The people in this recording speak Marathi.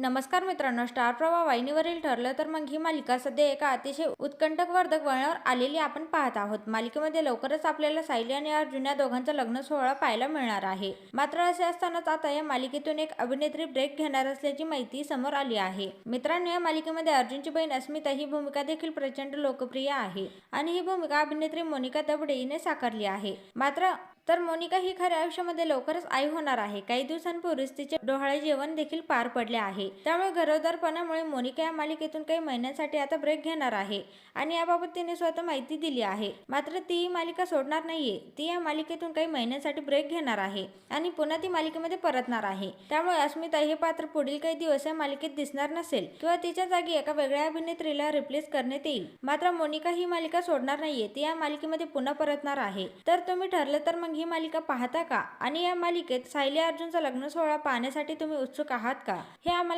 नमस्कार मित्रांनो स्टार प्रवाह वाहिनीवरील ठरलं तर मग ही मालिका सध्या एका अतिशय उत्कंठकवर्धक वळणावर आलेली आपण पाहत आहोत. मालिकेमध्ये लवकरच आपल्याला सायली आणि अर्जुन या दोघांचा लग्न सोहळा पाहायला मिळणार आहे. मात्र असे असतानाच आता या मालिकेतून एक अभिनेत्री ब्रेक घेणार असल्याची माहिती समोर आली आहे. मित्रांनो या मालिकेमध्ये अर्जुनची बहीण अस्मिता ही भूमिका देखील प्रचंड लोकप्रिय आहे आणि ही भूमिका अभिनेत्री मोनिका दबडे हिने साकारली आहे. मात्र तर मोनिका ही खऱ्या आयुष्यामध्ये लवकरच आई होणार आहे. काही दिवसांपूर्वीच तिचे डोहाळे जेवण देखील पार पडले आहे. त्यामुळे गरोदरपणामुळे मोनिका या मालिकेतून काही महिन्यांसाठी आता ब्रेक घेणार आहे आणि याबाबत तिने स्वतः माहिती दिली आहे. मात्र ती ही मालिका सोडणार नाहीये. ती या मालिकेतून काही महिन्यांसाठी ब्रेक घेणार आहे आणि पुन्हा ती मालिकेमध्ये परतणार आहे. त्यामुळे अस्मिता हे पात्र पुढील काही दिवस या मालिकेत दिसणार नसेल किंवा तिच्या जागी एका वेगळ्या अभिनेत्रीला रिप्लेस करण्यात येईल. मात्र मोनिका ही मालिका सोडणार नाहीये. ती या मालिकेमध्ये पुन्हा परतणार आहे. तर तुम्ही ठरलं तर मग ही मालिका पाहता का? आणि या मालिकेत सायली अर्जुनचा लग्न सोहळा पाहण्यासाठी तुम्ही उत्सुक आहात का? हे आम्हाला